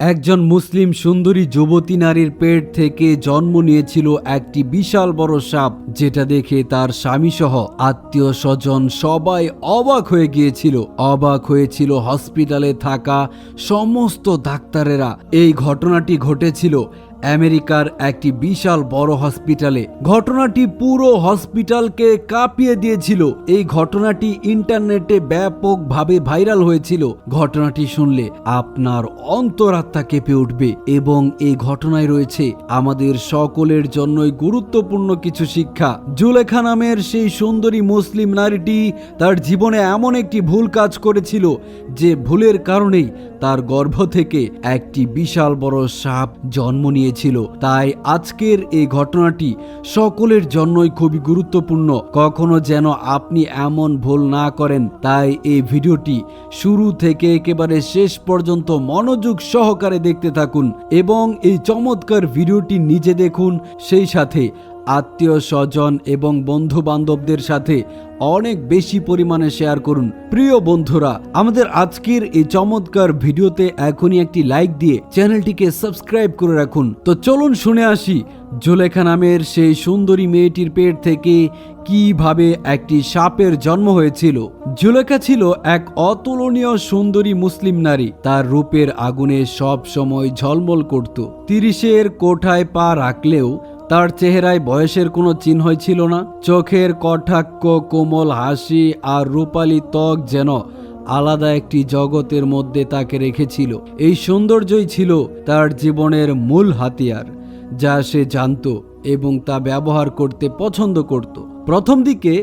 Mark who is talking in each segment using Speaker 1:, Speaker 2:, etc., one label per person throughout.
Speaker 1: একজন মুসলিম সুন্দরী যুবতী নারীর পেট থেকে জন্ম নিয়েছিল একটি বিশাল বড় সাপ, যেটা দেখে তার স্বামীসহ আত্মীয় স্বজন সবাই অবাক হয়ে গিয়েছিল। অবাক হয়েছিল হসপিটালে থাকা সমস্ত ডাক্তারেরা। এই ঘটনাটি ঘটেছিল আমেরিকার একটি বিশাল বড় হসপিটালে। ঘটনাটি পুরো হসপিটালকে কাঁপিয়ে দিয়েছিল। এই ঘটনাটি ইন্টারনেটে ব্যাপকভাবে ভাইরাল হয়েছিল। ঘটনাটি শুনলে আপনার অন্তরাত্মা কেঁপে উঠবে এবং এই ঘটনায় রয়েছে আমাদের সকলের জন্যই গুরুত্বপূর্ণ কিছু শিক্ষা। জুলেখা নামের সেই সুন্দরী মুসলিম নারীটি তার জীবনে এমন একটি ভুল কাজ করেছিল যে ভুলের কারণেই তার গর্ভ থেকে একটি বিশাল বড় সাপ জন্ম নিয়েছিল তাই আজকের এই ঘটনাটি সকলের জন্যই খুবই গুরুত্বপূর্ণ। কখনো যেন আপনি এমন ভুল না করেন, তাই এই ভিডিওটি শুরু থেকে একেবারে শেষ পর্যন্ত মনোযোগ সহকারে দেখতে থাকুন এবং এই চমৎকার ভিডিওটি নিজে দেখুন, সেই সাথে আত্মীয় স্বজন এবং বন্ধু বান্ধবদের সাথে অনেক বেশি পরিমাণে শেয়ার করুন। প্রিয় বন্ধুরা, আমাদের আজকের এই চমৎকার ভিডিওতে এখনই একটি লাইক দিয়ে চ্যানেলটিকে সাবস্ক্রাইব করে রাখুন। তো চলুন শুনে আসি জুলেখা নামের সেই সুন্দরী মেয়েটির পেট থেকে কীভাবে একটি সাপের জন্ম হয়েছিল। জুলেখা ছিল এক অতুলনীয় সুন্দরী মুসলিম নারী। তার রূপের আগুনে সব সময় ঝলমল করত। তিরিশের কোঠায় পা রাখলেও তার চেহারায় বয়সের কোনো চিহ্নই ছিল না। চোখের কটাক্ষ, কোমল হাসি আর রূপালী ত্বক যেন আলাদা একটি জগতের মধ্যে তাকে রেখেছিল। এই সৌন্দর্যই ছিল তার জীবনের মূল হাতিয়ার, যা সে জানত এবং তা ব্যবহার করতে পছন্দ করত। প্রথম দিকে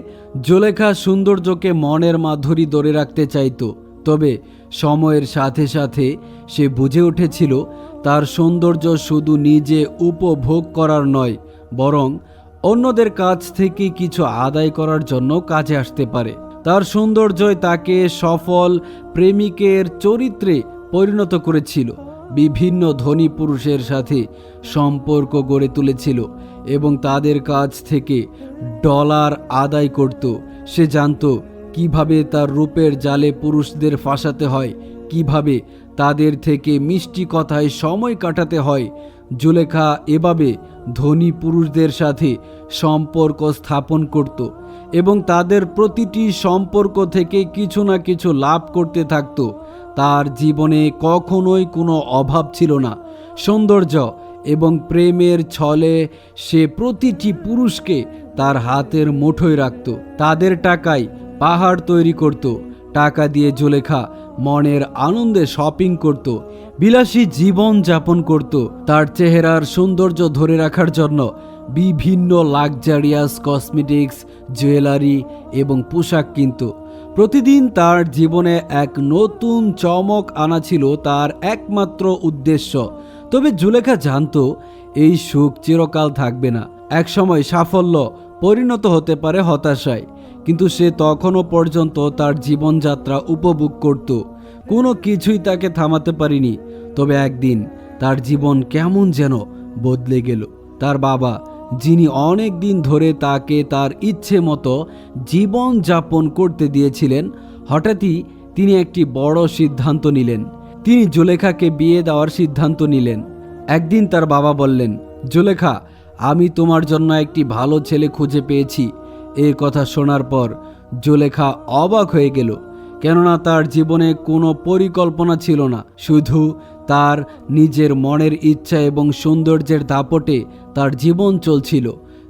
Speaker 1: জোলেখা সৌন্দর্যকে মনের মাধুরী ধরে রাখতে চাইতো, তবে সময়ের সাথে সাথে সে বুঝে উঠেছিল তার সৌন্দর্য শুধু নিজে উপভোগ করার নয়, বরং অন্যদের কাছ থেকে কিছু আদায় করার জন্য কাজে আসতে পারে। তার সৌন্দর্যই তাকে সফল প্রেমিকের চরিত্রে পরিণত করেছিল, বিভিন্ন ধনী পুরুষের সাথে সম্পর্ক গড়ে তুলেছিল এবং তাদের কাছ থেকে ডলার আদায় করত। সে জানত কীভাবে তার রূপের জালে পুরুষদের ফাঁসাতে হয়, কীভাবে তাদের থেকে মিষ্টি কথায় সময় কাটাতে হয়। জুলেখা এভাবে ধনী পুরুষদের সাথে সম্পর্ক স্থাপন করত এবং তাদের প্রতিটি সম্পর্ক থেকে কিছু না কিছু লাভ করতে থাকত। তার জীবনে কখনোই কোনো অভাব ছিল না। সৌন্দর্য এবং প্রেমের ছলে সে প্রতিটি পুরুষকে তার হাতের মুঠোয় রাখত। তাদের টাকায় পাহাড় তৈরি করত। টাকা দিয়ে জুলেখা মনের আনন্দে শপিং করত, বিলাসী জীবন যাপন করত, তার চেহারার সৌন্দর্য ধরে রাখার জন্য বিভিন্ন লাক্সারিয়াস কসমেটিক্স জুয়েলারি এবং পোশাক কিনত। প্রতিদিন তার জীবনে এক নতুন চমক আনা ছিল তার একমাত্র উদ্দেশ্য। তবে জুলেখা জানত, এই সুখ চিরকাল থাকবে না। একসময় সাফল্য পরিণত হতে পারে হতাশায়। কিন্তু সে তখনও পর্যন্ত তার জীবনযাত্রা উপভোগ করত। কোনো কিছুই তাকে থামাতে পারিনি। তবে একদিন তার জীবন কেমন যেন বদলে গেল। তার বাবা, যিনি অনেক দিন ধরে তাকে তার ইচ্ছে মতো জীবন যাপন করতে দিয়েছিলেন, হঠাৎই তিনি একটি বড় সিদ্ধান্ত নিলেন। তিনি জুলেখাকে বিয়ে দেওয়ার সিদ্ধান্ত নিলেন। একদিন তার বাবা বললেন, জুলেখা, আমি তোমার জন্য একটি ভালো ছেলে খুঁজে পেয়েছি। এই কথা শোনার পর জুলেখা অবাক হয়ে গেল, কেননা তার জীবনে কোনো পরিকল্পনা ছিল না। শুধু তার নিজের মনের ইচ্ছা এবং সৌন্দর্যের দাপটে তার জীবন চলছিল।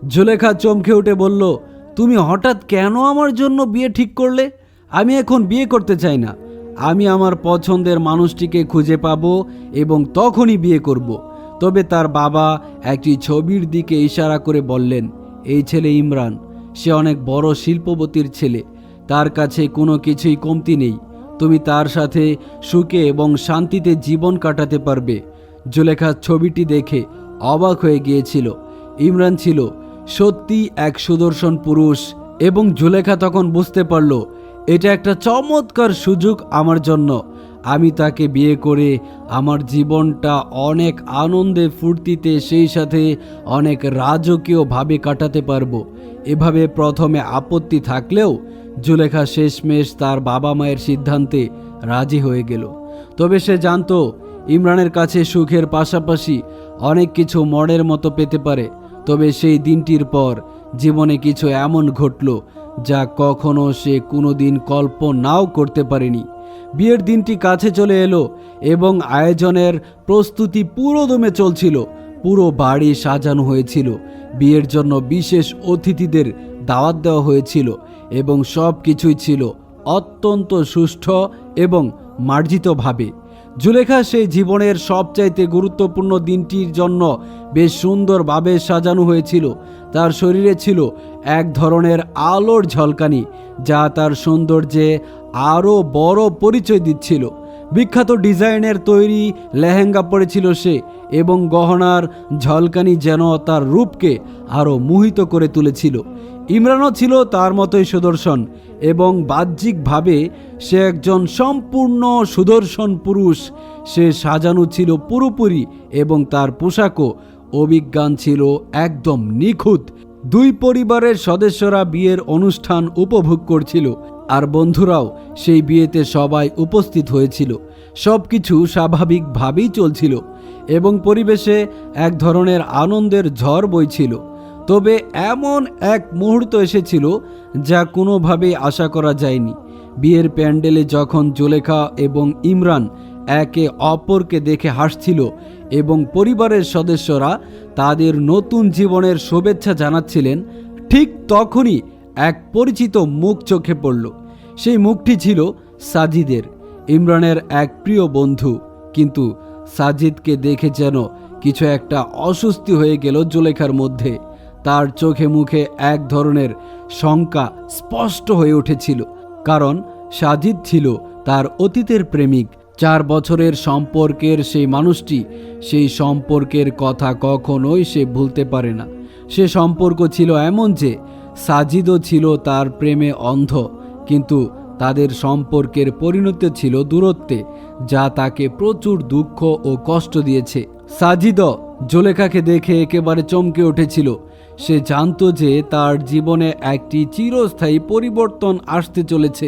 Speaker 1: জুলেখা চমকে উঠে বলল, তুমি হঠাৎ কেন আমার জন্য বিয়ে ঠিক করলে? আমি এখন বিয়ে করতে চাই না। আমি আমার পছন্দের মানুষটিকে খুঁজে পাব এবং তখনই বিয়ে করব। তবে তার বাবা একটি ছবির দিকে ইশারা করে বললেন, এই ছেলে ইমরান সে অনেক বড় শিল্পপতির ছেলে। তার কাছে কোনো কিছুই কমতি নেই। তুমি তার সাথে সুখে এবং শান্তিতে জীবন কাটাতে পারবে। জুলেখা ছবিটি দেখে অবাক হয়ে গিয়েছিল। ইমরান ছিল সত্যি এক সুদর্শন পুরুষ এবং জুলেখা তখন বুঝতে পারল, এটা একটা চমৎকার সুযোগ আমার জন্য। আমি তাকে বিয়ে করে আমার জীবনটা অনেক আনন্দে ফুর্তিতে সেই সাথে অনেক রাজকীয়ভাবে কাটাতে পারব। এভাবে প্রথমে আপত্তি থাকলেও জুলেখা শেষমেশ তার বাবা মায়ের সিদ্ধান্তে রাজি হয়ে গেল। তবে সে জানতো, ইমরানের কাছে সুখের পাশাপাশি অনেক কিছু মনের মতো পেতে পারে। তবে সেই দিনটির পর জীবনে কিছু এমন ঘটল যা কখনো সে কোনোদিন কল্পনাও করতে পারেনি। বিয়ের দিনটি কাছে চলে এলো এবং আয়োজনের প্রস্তুতি পুরো দমে চলছিল। পুরো বাড়ি সাজানো হয়েছিল। বিয়ের জন্য বিশেষ অতিথিদের দাওয়াত দেওয়া হয়েছিল এবং সব কিছুই ছিল অত্যন্ত সুষ্ঠু এবং মার্জিতভাবে। জুলেখা সেই জীবনের সবচাইতে গুরুত্বপূর্ণ দিনটির জন্য বেশ সুন্দরভাবে সাজানো হয়েছিল। তার শরীরে ছিল এক ধরনের আলোর ঝলকানি যা তার সৌন্দর্যে আরও বড় পরিচয় দিচ্ছিল। বিখ্যাত ডিজাইনের তৈরি লেহেঙ্গা পরেছিল সে এবং গহনার ঝলকানি যেন তার রূপকে আরও মোহিত করে তুলেছিল। ইমরানও ছিল তার মতোই সুদর্শন এবং বাহ্যিকভাবে সে একজন সম্পূর্ণ সুদর্শন পুরুষ। সে সাজানো ছিল পুরোপুরি এবং তার পোশাকও অভিজ্ঞান ছিল একদম নিখুঁত। দুই পরিবারের সদস্যরা বিয়ের অনুষ্ঠান উপভোগ করছিল। আর বন্ধুরাও সেই বিয়েতে সবাই উপস্থিত হয়েছিল। সব কিছু স্বাভাবিকভাবেই চলছিল এবং পরিবেশে এক ধরনের আনন্দের ঝড় বইছিল। তবে এমন এক মুহূর্ত এসেছিল যা কোনোভাবেই আশা করা যায়নি। বিয়ের প্যান্ডেলে যখন জোলেখা এবং ইমরান একে অপরকে দেখে হাসছিল এবং পরিবারের সদস্যরা তাদের নতুন জীবনের শুভেচ্ছা জানাচ্ছিলেন, ঠিক তখনই এক পরিচিত মুখ চোখে পড়ল। সেই মুখটি ছিল সাজিদের, ইমরানের এক প্রিয় বন্ধু। কিন্তু সাজিদকে দেখে যেন কিছু একটা অস্বস্তি হয়ে গেল জুলেখার মধ্যে। তার চোখে মুখে এক ধরনের শঙ্কা স্পষ্ট হয়ে উঠেছিল, কারণ সাজিদ ছিল তার অতীতের প্রেমিক। চার বছরের সম্পর্কের সেই মানুষটি সেই সম্পর্কের কথা কখনোই সে ভুলতে পারে না। সে সম্পর্ক ছিল এমন যে সাজিদও ছিল তার প্রেমে অন্ধ। কিন্তু তাদের সম্পর্কের পরিণতি ছিল দূরত্বে, যা তাকে প্রচুর দুঃখ ও কষ্ট দিয়েছে। সাজিদ জোলেখাকে দেখে একেবারে চমকে উঠেছিল। সে জানত যে তার জীবনে একটি চিরস্থায়ী পরিবর্তন আসতে চলেছে।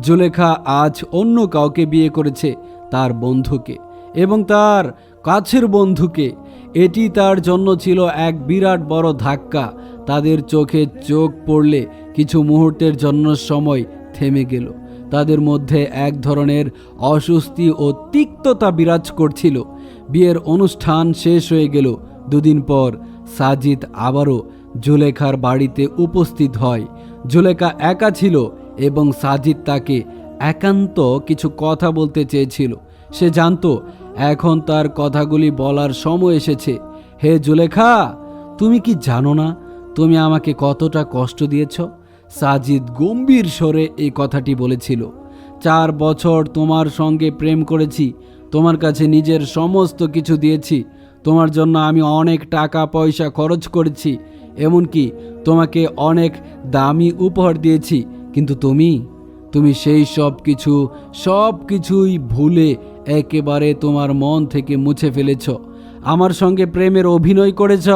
Speaker 1: জোলেখা আজ অন্য কাউকে বিয়ে করেছে, তার বন্ধুকে এবং তার কাছের বন্ধুকে। এটি তার জন্য ছিল এক বিরাট বড় ধাক্কা। তাদের চোখে চোখ পড়লে কিছু মুহূর্তের জন্য সময় থেমে গেল। তাদের মধ্যে এক ধরনের অস্বস্তি ও তিক্ততা বিরাজ করছিল। বিয়ের অনুষ্ঠান শেষ হয়ে গেল। দুদিন পর সাজিদ আবারও জুলেখার বাড়িতে উপস্থিত হয়। জুলেখা একা ছিল এবং সাজিদ তাকে একান্ত কিছু কথা বলতে চেয়েছিল। সে জানতো, এখন তার কথাগুলি বলার সময় এসেছে। হে জুলেখা, তুমি কি জানো না তুমি আমাকে কতটা কষ্ট দিয়েছ? সাজিদ গম্ভীর স্বরে এই কথাটি বলেছিল, চার বছর তোমার সঙ্গে প্রেম করেছি, তোমার কাছে নিজের সমস্ত কিছু দিয়েছি, তোমার জন্য আমি অনেক টাকা পয়সা খরচ করেছি, এমনকি তোমাকে অনেক দামি উপহার দিয়েছি, কিন্তু তুমি তুমি সেই সব কিছু, সব কিছুই ভুলে একেবারে তোমার মন থেকে মুছে ফেলেছ। আমার সঙ্গে প্রেমের অভিনয় করেছ,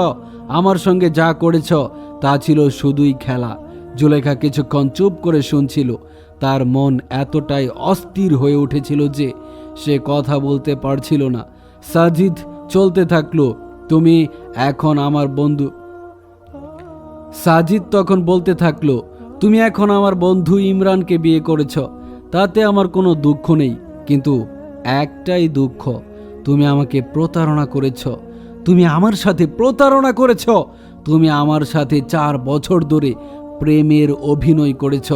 Speaker 1: আমার সঙ্গে যা করেছ, তা ছিল শুধুই খেলা। জুলেখা কিছুক্ষণ চুপ করে শুনছিল। তার মন এতটাই অস্থির হয়ে উঠেছিল যে সে কথা বলতে পারছিল না। সাজিদ চলতে থাকল, তুমি এখন আমার বন্ধু। সাজিদ তখন বলতে থাকল, তুমি এখন আমার বন্ধু ইমরানকে বিয়ে করেছ, তাতে আমার কোনো দুঃখ নেই, কিন্তু একটাই দুঃখ, তুমি আমাকে প্রতারণা করেছ, তুমি আমার সাথে প্রতারণা করেছ, তুমি আমার সাথে চার বছর ধরে প্রেমের অভিনয় করেছ।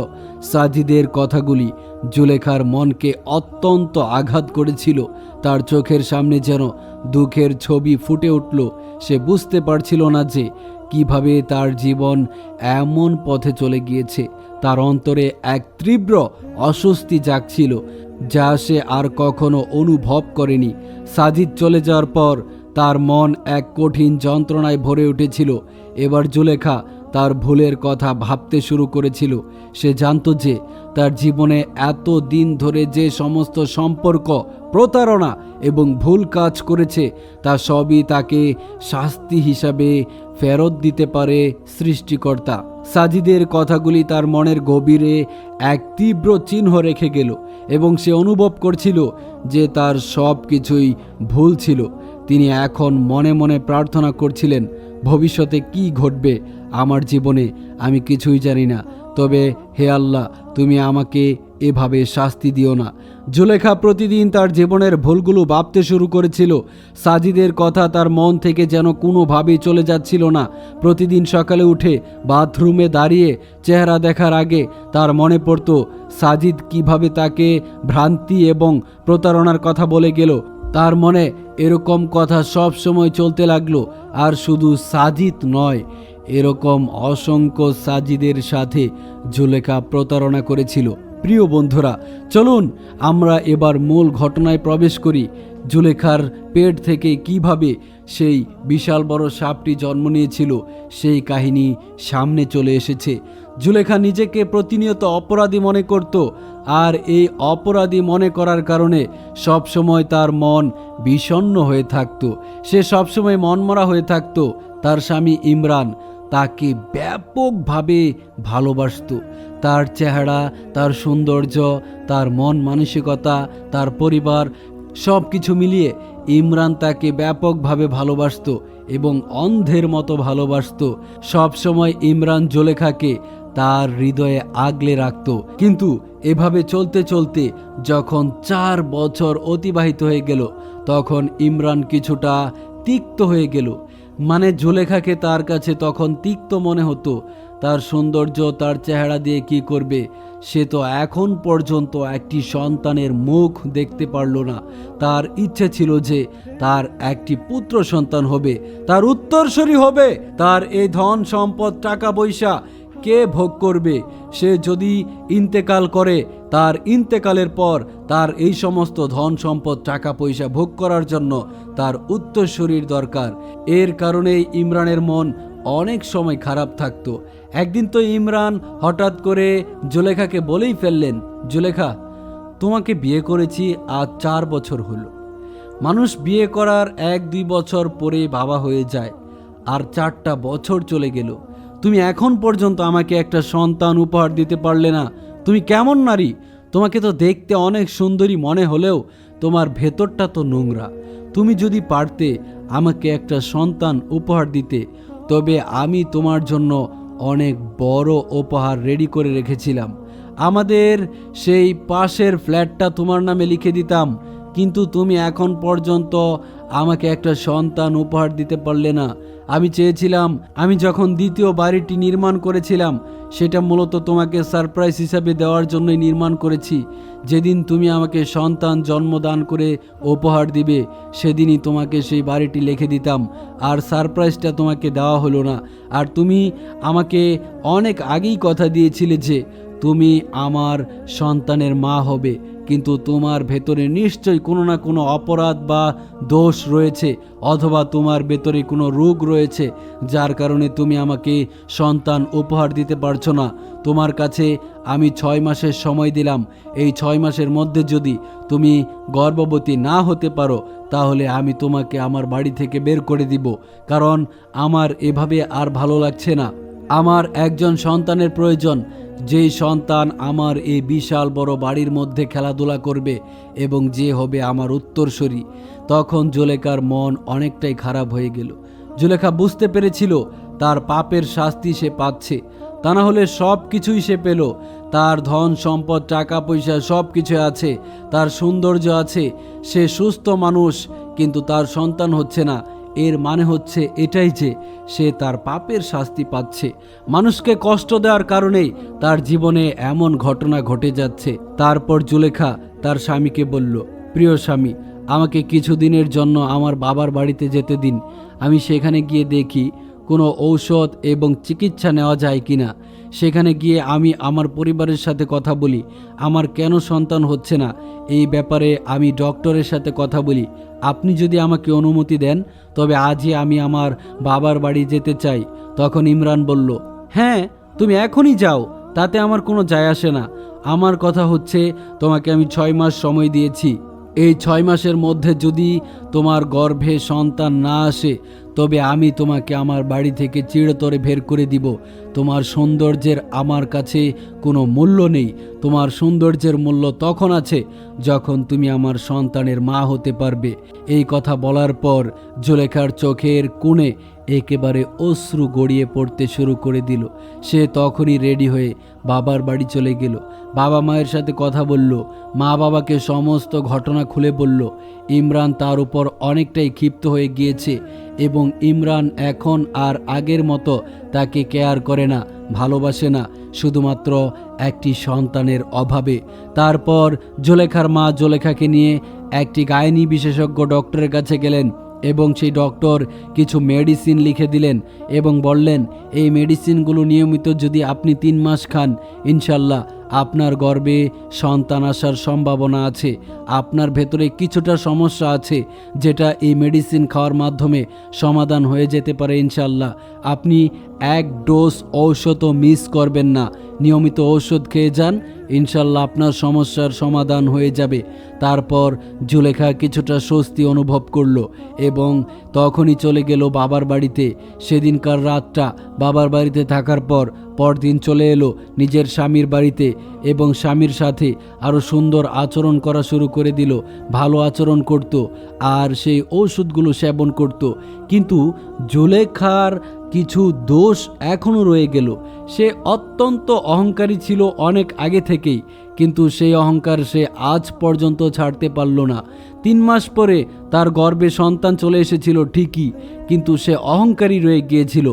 Speaker 1: সাজিদের কথাগুলি জুলেখার মনকে অত্যন্ত আঘাত করেছিল। তার চোখের সামনে যেন দুঃখের ছবি ফুটে উঠল। সে বুঝতে পারছিল না যে কীভাবে তার জীবন এমন পথে চলে গিয়েছে। তার অন্তরে এক তীব্র অস্বস্তি জাগছিল, যা সে আর কখনো অনুভব করেনি। সাজিদ চলে যাওয়ার পর তার মন এক কঠিন যন্ত্রণায় ভরে উঠেছিল। এবার জুলেখা তার ভুলের কথা ভাবতে শুরু করেছিল। সে জানতো যে তার জীবনে এত দিন ধরে যে সমস্ত সম্পর্ক, প্রতারণা এবং ভুল কাজ করেছে, তা সবই তাকে শাস্তি হিসাবে ফেরত দিতে পারে সৃষ্টিকর্তা। সাজিদের কথাগুলি তার মনের গভীরে এক তীব্র চিহ্ন রেখে গেল এবং সে অনুভব করছিল যে তার সব কিছুই ভুল ছিল। তিনি এখন মনে মনে প্রার্থনা করছিলেন, ভবিষ্যতে কি ঘটবে? আমার জীবনে আমি কিছুই জানি না। তবে হে আল্লাহ, তুমি আমাকে এভাবে শাস্তি দিও না। জুলেখা প্রতিদিন তার জীবনের ভুলগুলো ভাবতে শুরু করেছিল। সাজিদের কথা তার মন থেকে যেন কোনোভাবেই চলে যাচ্ছিল না। প্রতিদিন সকালে উঠে বাথরুমে দাঁড়িয়ে চেহারা দেখার আগে তার মনে পড়ত, সাজিদ কীভাবে তাকে ভ্রান্তি এবং প্রতারণার কথা বলে গেল। তার মনে এরকম কথা সব সময় চলতে লাগল। আর শুধু সাজিদ নয় এরকম অসংখ্য সাজিদের সাথে জুলেখা প্রতারণা করেছিল। প্রিয় বন্ধুরা, চলুন আমরা এবার মূল ঘটনায় প্রবেশ করি। জুলেখার পেট থেকে কীভাবে সেই বিশাল বড় সাপটি জন্ম নিয়েছিল, সেই কাহিনী সামনে চলে এসেছে। জুলেখা নিজেকে প্রতিনিয়ত অপরাধী মনে করত আর এই অপরাধী মনে করার কারণে সবসময় তার মন বিষণ্ণ হয়ে থাকত। সে সবসময় মনমরা হয়ে থাকত তার স্বামী ইমরান। তাকে ব্যাপকভাবে ভালোবাসত। তার চেহারা, তার সৌন্দর্য, তার মন মানসিকতা, তার পরিবার সব কিছু মিলিয়ে ইমরান তাকে ব্যাপকভাবে ভালোবাসত এবং অন্ধের মতো ভালোবাসত। সবসময় ইমরান জোলেখাকে তার হৃদয়ে আগলে রাখত। কিন্তু এভাবে চলতে চলতে যখন চার বছর অতিবাহিত হয়ে গেল, তখন ইমরান কিছুটা তিক্ত হয়ে গেল। মানে জুলেখাকে তার কাছে তখন তিক্ত মনে হতো, তার সৌন্দর্য, তার চেহারা দিয়ে কি করবে, সে তো এখন পর্যন্ত একটি সন্তানের মুখ দেখতে পারল না। তার ইচ্ছে ছিল যে তার একটি পুত্র সন্তান হবে, তার উত্তরসূরি হবে, তার এই ধন সম্পদ, টাকা পয়সা কে ভোগ করবে, সে যদি ইন্তেকাল করে তার ইন্তেকালের পর তার এই সমস্ত ধন সম্পদ টাকা পয়সা ভোগ করার জন্য তার উত্তরসূরির দরকার। এর কারণেই ইমরানের মন অনেক সময় খারাপ থাকতো। একদিন তো ইমরান হঠাৎ করে জুলেখাকে বলেই ফেললেন, জুলেখা, তোমাকে বিয়ে করেছি আজ চার বছর হলো। মানুষ বিয়ে করার এক দুই বছর পরে বাবা হয়ে যায়, আর চারটা বছর চলে গেল। তুমি এখন পর্যন্ত আমাকে একটা সন্তান উপহার দিতে পারলে না তুমি কেমন নারী? তোমাকে তো দেখতে অনেক সুন্দরী মনে হলেও তোমার ভেতরটা তো নোংরা। তুমি যদি পারতে আমাকে একটা সন্তান উপহার দিতে, তবে আমি তোমার জন্য অনেক বড় উপহার রেডি করে রেখেছিলাম। আমাদের সেই পাশের ফ্ল্যাটটা তোমার নামে লিখে দিতাম, কিন্তু তুমি এখন পর্যন্ত আমাকে একটা সন্তান উপহার দিতে পারলে না। আমি চেয়েছিলাম, আমি যখন দ্বিতীয় বাড়িটি নির্মাণ করেছিলাম সেটা মূলত তোমাকে সারপ্রাইজ হিসাবে দেওয়ার জন্যই নির্মাণ করেছি। যেদিন তুমি আমাকে সন্তান জন্মদান করে উপহার দিবে, সেদিনই তোমাকে সেই বাড়িটি লিখে দিতাম। আর সারপ্রাইজটা তোমাকে দেওয়া হলো না। আর তুমি আমাকে অনেক আগেই কথা দিয়েছিলে যে, তুমি আমার সন্তানের মা হবে। কিন্তু তোমার ভেতরে নিশ্চয়ই কোনো না কোনো অপরাধ বা দোষ রয়েছে, অথবা তোমার ভেতরে কোনো রোগ রয়েছে, যার কারণে তুমি আমাকে সন্তান উপহার দিতে পারছ না। তোমার কাছে আমি ছয় মাসের সময় দিলাম। এই ছয় মাসের মধ্যে যদি তুমি গর্ভবতী না হতে পারো, তাহলে আমি তোমাকে আমার বাড়ি থেকে বের করে দিব, কারণ আমার এভাবে আর ভালো লাগছে না। আমার একজন সন্তানের প্রয়োজন। যেই সন্তান আমার এই বিশাল বড় বাড়ির মধ্যে খেলাধুলা করবে এবং যে হবে আমার উত্তরসূরি। তখন জুলেখার মন অনেকটাই খারাপ হয়ে গেল। জুলেখা বুঝতে পেরেছিল তার পাপের শাস্তি সে পাচ্ছে। তা না হলে সব কিছুই সে পেল। তার ধন, সম্পদ, টাকা, পয়সা সব কিছু আছে। তার সৌন্দর্য আছে। সে সুস্থ মানুষ, কিন্তু তার সন্তান হচ্ছে না। এর মানে হচ্ছে এটাই যে সে তার পাপের শাস্তি পাচ্ছে। মানুষকে কষ্ট দেওয়ার কারণেই তার জীবনে এমন ঘটনা ঘটে যাচ্ছে। তারপর জুলেখা তার স্বামীকে বলল, প্রিয় স্বামী, আমাকে কিছুদিনের জন্য আমার বাবার বাড়িতে যেতে দিন। আমি সেখানে গিয়ে দেখি কোনো ঔষধ এবং চিকিৎসা নেওয়া যায় কিনা। সেখানে গিয়ে আমি আমার পরিবারের সাথে কথা বলি। আমার কেন সন্তান হচ্ছে না? এই ব্যাপারে আমি ডক্টরের সাথে কথা বলি। আপনি যদি আমাকে অনুমতি দেন, তবে আজই আমি আমার বাবার বাড়ি যেতে চাই, তখন ইমরান বলল হ্যাঁ তুমি এখনই যাও, তাতে আমার কোনো যায় আসে না। আমার কথা হচ্ছে, তোমাকে আমি ছয় মাস সময় দিয়েছি। এই ছয় মাসের মধ্যে যদি তোমার গর্ভে সন্তান না আসে তবে আমি তোমাকে আমার বাড়ি থেকে চিড়তরে বের করে দিব। তোমার সৌন্দর্যের আমার কাছে কোনো মূল্য নেই। তোমার সৌন্দর্যের মূল্য তখন আছে যখন তুমি আমার সন্তানের মা হতে পারবে। এই কথা বলার পর জুলেখার চোখের কোণে একেবারে অশ্রু গড়িয়ে পড়তে শুরু করে দিল। সে তখনই রেডি হয়ে বাবার বাড়ি চলে গেল। বাবা মায়ের সাথে কথা বলল। মা বাবাকে সমস্ত ঘটনা খুলে বলল। ইমরান তার উপর অনেকটাই ক্ষিপ্ত হয়ে গিয়েছে। এবং ইমরান এখন আর আগের মতো তাকে কেয়ার করে না, ভালোবাসে না, শুধুমাত্র একটি সন্তানের অভাবে। তারপর জোলেখার মা জোলেখাকে নিয়ে একটি গায়নী বিশেষজ্ঞ ডক্টরের কাছে গেলেন এবং সেই ডক্টর কিছু মেডিসিন লিখে দিলেন এবং বললেন, এই মেডিসিনগুলো নিয়মিত যদি আপনি তিন মাস খান, ইনশাল্লাহ আপনার গর্বে সন্তান আসার সম্ভাবনা আছে, আপনার ভেতরে কিছুটা সমস্যা আছে, যেটা এই মেডিসিন খাওয়ার মাধ্যমে সমাধান হয়ে যেতে পারে ইনশাল্লাহ আপনি এক ডোজ ঔষধও মিস করবেন না। নিয়মিত ঔষধ খেয়ে যান, ইনশাল্লাহ আপনার সমস্যার সমাধান হয়ে যাবে। তারপর জুলেখা কিছুটা স্বস্তি অনুভব করল এবং তখনই চলে গেল বাবার বাড়িতে। সেদিনকার রাতটা বাবার বাড়িতে থাকার পর পরদিন চলে এলো নিজের স্বামীর বাড়িতে এবং স্বামীর সাথে আরও সুন্দর আচরণ করা শুরু করে দিল, ভালো আচরণ করত আর সেই ওষুধগুলো সেবন করত। কিন্তু জুলেখার কিছু দোষ এখনও রয়ে গেল। সে অত্যন্ত অহংকারী ছিল অনেক আগে থেকেই, কিন্তু সেই অহংকার সে আজ পর্যন্ত ছাড়তে পারল না। তিন মাস পরে তার গর্ভে সন্তান চলে এসেছিল ঠিকই, কিন্তু সে অহংকারী রয়ে গিয়েছিল।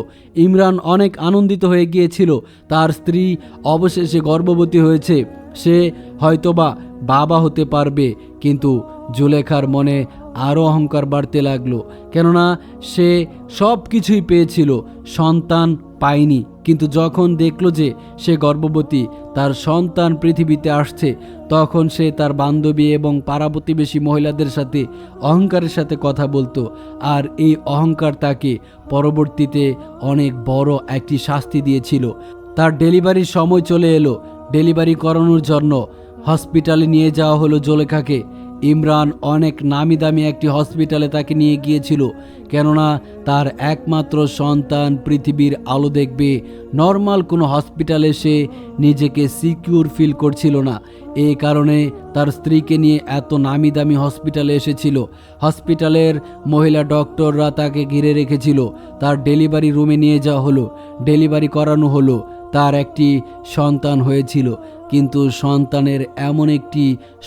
Speaker 1: ইমরান অনেক আনন্দিত হয়ে গিয়েছিল, তার স্ত্রী অবশেষে গর্ভবতী হয়েছে, সে হয়তোবা বাবা হতে পারবে, কিন্তু জুলেখার মনে আরও অহংকার বাড়তে লাগল। কেননা সে সব কিছুই পেয়েছিল, সন্তান পায়নি। কিন্তু যখন দেখল যে সে গর্ভবতী, তার সন্তান পৃথিবীতে আসছে, তখন সে তার বান্ধবী এবং পাড়া প্রতিবেশী মহিলাদের সাথে, অহংকারের সাথে কথা বলতো। আর এই অহংকার তাকে পরবর্তীতে অনেক বড় একটি শাস্তি দিয়েছিল। তার ডেলিভারির সময় চলে এলো। ডেলিভারি করানোর জন্য হসপিটালে নিয়ে যাওয়া হলো জোলেখাকে। ইমরান অনেক নামি দামি একটি হসপিটালে তাকে নিয়ে গিয়েছিল, কেননা তার একমাত্র সন্তান পৃথিবীর আলো দেখবে। নর্মাল কোনো হসপিটালে সে নিজেকে সিকিউর ফিল করছিল না। এই কারণে তার স্ত্রীকে নিয়ে এত নামি দামি হসপিটালে এসেছিল। হসপিটালের মহিলা ডক্টররা তাকে ঘিরে রেখেছিল। তার ডেলিভারি রুমে নিয়ে যাওয়া হলো, ডেলিভারি করানো হলো। তার একটি সন্তান হয়েছিল। কিন্তু সন্তানের এমন একটি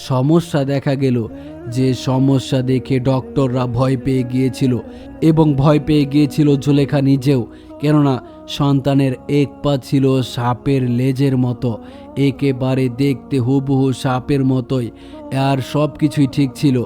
Speaker 1: সমস্যা দেখা গেল যে সমস্যা দেখে ডক্টররা ভয় পেয়ে গিয়েছিল এবং ভয় পেয়ে গিয়েছিল জুলেখা নিজেও। কেননা সন্তানের এক পা ছিল সাপের লেজের মতো, একেবারে দেখতে হুবহু সাপের মতোই, আর সব কিছুই ঠিক ছিল।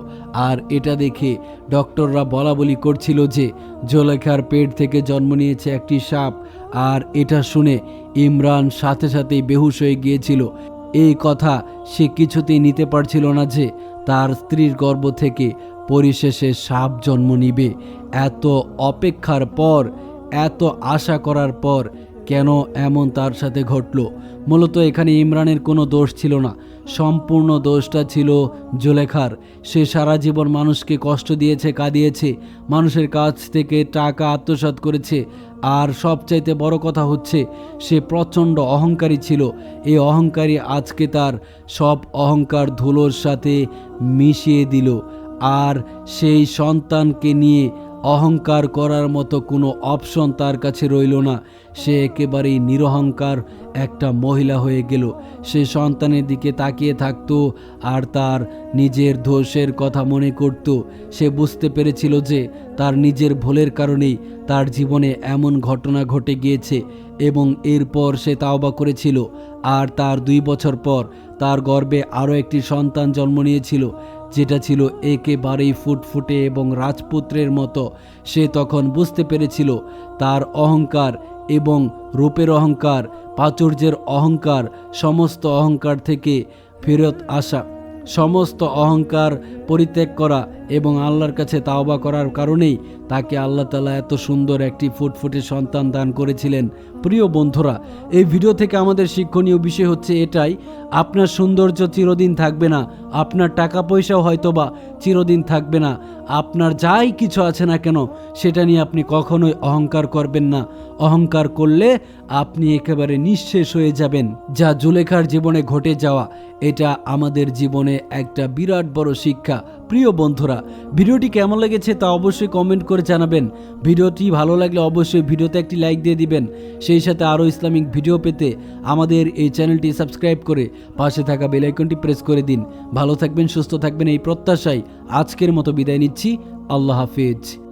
Speaker 1: আর এটা দেখে ডক্টররা বলা বলি করছিল যে জোলেখার পেট থেকে জন্ম নিয়েছে একটি সাপ আর এটা শুনে ইমরান সাথে সাথেই বেহুশ হয়ে গিয়েছিল। এই কথা সে কিছুতেই নিতে পারছিল না যে তার স্ত্রীর গর্ভ থেকে পরিশেষে সাপ জন্ম নিবে। এত অপেক্ষার পর, এত আশা করার পর কেন এমন তার সাথে ঘটল? মূলত এখানে ইমরানের কোনো দোষ ছিল না। সম্পূর্ণ দোষটা ছিল জুলেখার। সে সারা জীবন মানুষকে কষ্ট দিয়েছে, কাঁদিয়েছে, মানুষের কাছ থেকে টাকা আত্মসাৎ করেছে আর সবচাইতে বড় কথা হচ্ছে, সে প্রচণ্ড অহংকারী ছিল। এই অহংকারী আজকে তার সব অহংকার ধুলোর সাথে মিশিয়ে দিল। আর সেই সন্তানকে নিয়ে অহংকার করার মতো কোনো অপশন তার কাছে রইল না। সে একেবারেই নিরহংকার একটা মহিলা হয়ে গেল। সে সন্তানের দিকে তাকিয়ে থাকতো আর তার নিজের দোষের কথা মনে করত। সে বুঝতে পেরেছিল যে তার নিজের ভুলের কারণেই তার জীবনে এমন ঘটনা ঘটে গিয়েছে এবং এরপর সে তাওবা করেছিল। আর তার দুই বছর পর তার গর্ভে আরও একটি সন্তান জন্ম নিয়েছিল। যেটা ছিল একেবারেই ফুটফুটে এবং রাজপুত্রের মতো, সে তখন বুঝতে পেরেছিল তার অহংকার এবং রূপের অহংকার, প্রাচুর্যের অহংকার, সমস্ত অহংকার থেকে ফেরত আসা, সমস্ত অহংকার পরিত্যাগ করা এবং আল্লাহর কাছে তাওবা করার কারণেই তাকে আল্লাহ তালা এত সুন্দর একটি ফুটফুটে সন্তান দান করেছিলেন। প্রিয় বন্ধুরা, এই ভিডিও থেকে আমাদের শিক্ষণীয় বিষয় হচ্ছে এটাই, আপনার সৌন্দর্য চিরদিন থাকবে না, আপনার টাকা পয়সাও হয়তোবা চিরদিন থাকবে না, আপনার যাই কিছু আছে না কেন, সেটা নিয়ে আপনি কখনোই অহংকার করবেন না। অহংকার করলে আপনি একেবারে নিঃশেষ হয়ে যাবেন। যা জুলেখার জীবনে ঘটে যাওয়া, এটা আমাদের জীবনে একটা বিরাট বড় শিক্ষা। প্রিয় বন্ধুরা ভিডিওটি কেমন লেগেছে তা অবশ্যই কমেন্ট করে জানাবেন। ভিডিওটি ভালো লাগলে অবশ্যই ভিডিওতে একটি লাইক দিয়ে দিবেন। সেই সাথে আরও ইসলামিক ভিডিও পেতে আমাদের এই চ্যানেলটি সাবস্ক্রাইব করে পাশে থাকা বেলাইকনটি প্রেস করে দিন। ভালো থাকবেন, সুস্থ থাকবেন এই প্রত্যাশায় আজকের মতো বিদায় নিচ্ছি। আল্লাহ হাফিজ।